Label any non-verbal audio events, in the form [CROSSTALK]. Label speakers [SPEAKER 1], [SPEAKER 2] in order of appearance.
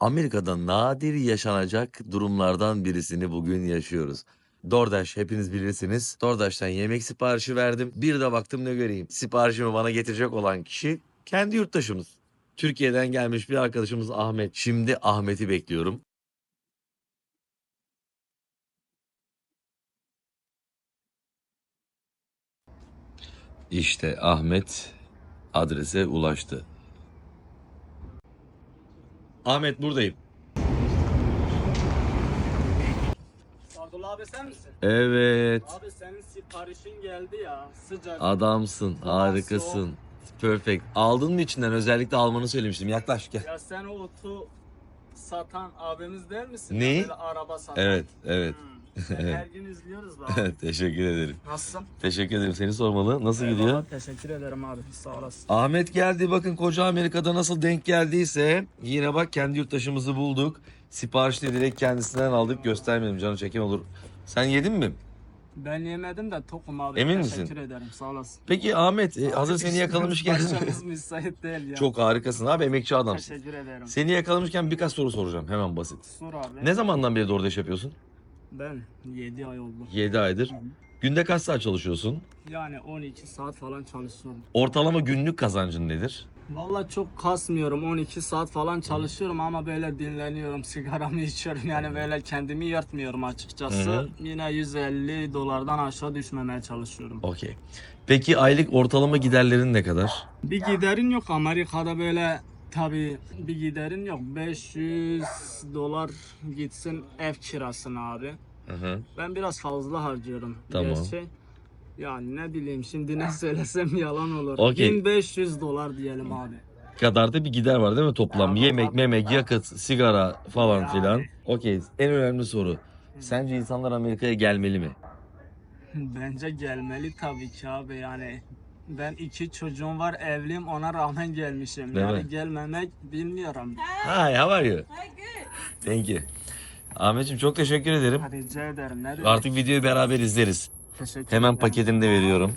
[SPEAKER 1] Amerika'da nadir yaşanacak durumlardan birisini bugün yaşıyoruz. DoorDash hepiniz bilirsiniz. DoorDash'tan yemek siparişi verdim. Bir de baktım ne göreyim. Siparişimi bana getirecek olan kişi kendi yurttaşımız. Türkiye'den gelmiş bir arkadaşımız Ahmet. Şimdi Ahmet'i bekliyorum. İşte Ahmet adrese ulaştı. Ahmet buradayım.
[SPEAKER 2] Sadullah abi sen misin?
[SPEAKER 1] Evet.
[SPEAKER 2] Abi senin siparişin geldi ya sıcak.
[SPEAKER 1] Adamsın, harikasın. Perfect. Aldın mı içinden? Özellikle almanı söylemiştim. Yaklaş gel.
[SPEAKER 2] Ya sen o otu satan abimiz değil misin?
[SPEAKER 1] Ne?
[SPEAKER 2] Ya Böyle araba satan.
[SPEAKER 1] Evet, evet.
[SPEAKER 2] Hmm. Her gün izliyoruz da abi. [LAUGHS]
[SPEAKER 1] Teşekkür ederim.
[SPEAKER 2] Nasılsın?
[SPEAKER 1] Teşekkür ederim. Seni sormalı. Nasıl gidiyor?
[SPEAKER 2] Eyvallah, Teşekkür ederim abi. Sağ olasın.
[SPEAKER 1] Ahmet geldi. Bakın koca Amerika'da nasıl denk geldiyse yine bak kendi yurttaşımızı bulduk. Siparişi de direkt kendisinden aldık. Göstermedim canı çekim olur. Sen yedin mi?
[SPEAKER 2] Ben yemedim de tokum abi.
[SPEAKER 1] Emin
[SPEAKER 2] Teşekkür
[SPEAKER 1] misin?
[SPEAKER 2] ederim. Sağ olasın.
[SPEAKER 1] Peki Ahmet e, hazır seni yakalamışken
[SPEAKER 2] Başımız müsait değil ya.
[SPEAKER 1] çok harikasın abi emekçi adamsın.
[SPEAKER 2] Teşekkür ederim.
[SPEAKER 1] Seni yakalamışken birkaç soru soracağım hemen basit.
[SPEAKER 2] Sor abi.
[SPEAKER 1] Ne zamandan beri DoorDash yapıyorsun?
[SPEAKER 2] Ben 7 ay oldu.
[SPEAKER 1] 7 aydır. Günde kaç saat çalışıyorsun?
[SPEAKER 2] Yani 12 saat falan çalışıyorum.
[SPEAKER 1] Ortalama günlük kazancın nedir?
[SPEAKER 2] Vallahi çok kasmıyorum. 12 saat falan çalışıyorum ama böyle dinleniyorum. [LAUGHS] Sigaramı içiyorum. Yani böyle kendimi yırtmıyorum açıkçası.
[SPEAKER 1] Hı hı.
[SPEAKER 2] Yine 150 dolardan aşağı düşmemeye çalışıyorum.
[SPEAKER 1] Okey. Peki aylık ortalama giderlerin ne kadar?
[SPEAKER 2] Bir giderin yok Amerika'da böyle tabi bir giderin yok. 500 dolar gitsin ev kirasına abi.
[SPEAKER 1] Hı.
[SPEAKER 2] Ben biraz fazla harcıyorum.
[SPEAKER 1] Tamam.
[SPEAKER 2] Gerçi yani ne bileyim şimdi ne [LAUGHS] söylesem yalan olur.
[SPEAKER 1] Okey.
[SPEAKER 2] 1500 dolar diyelim abi.
[SPEAKER 1] kadar da bir gider var değil mi toplam?
[SPEAKER 2] Tamam,
[SPEAKER 1] Yemek,
[SPEAKER 2] abi.
[SPEAKER 1] memek, yakıt, sigara falan
[SPEAKER 2] Yani.
[SPEAKER 1] filan. Okey. En önemli soru. Sence insanlar Amerika'ya gelmeli mi?
[SPEAKER 2] Bence gelmeli tabii ki abi yani. Ben iki çocuğum var evliyim ona rağmen gelmişim.
[SPEAKER 1] Değil
[SPEAKER 2] yani
[SPEAKER 1] mi?
[SPEAKER 2] gelmemek bilmiyorum.
[SPEAKER 1] Hi, how are you?
[SPEAKER 3] Hi, good.
[SPEAKER 1] Thank you. Ahmetciğim çok teşekkür ederim.
[SPEAKER 2] Rica ederim. Ne demek?
[SPEAKER 1] Artık videoyu beraber izleriz.
[SPEAKER 2] Teşekkür
[SPEAKER 1] Hemen
[SPEAKER 2] ederim.
[SPEAKER 1] paketini de veriyorum.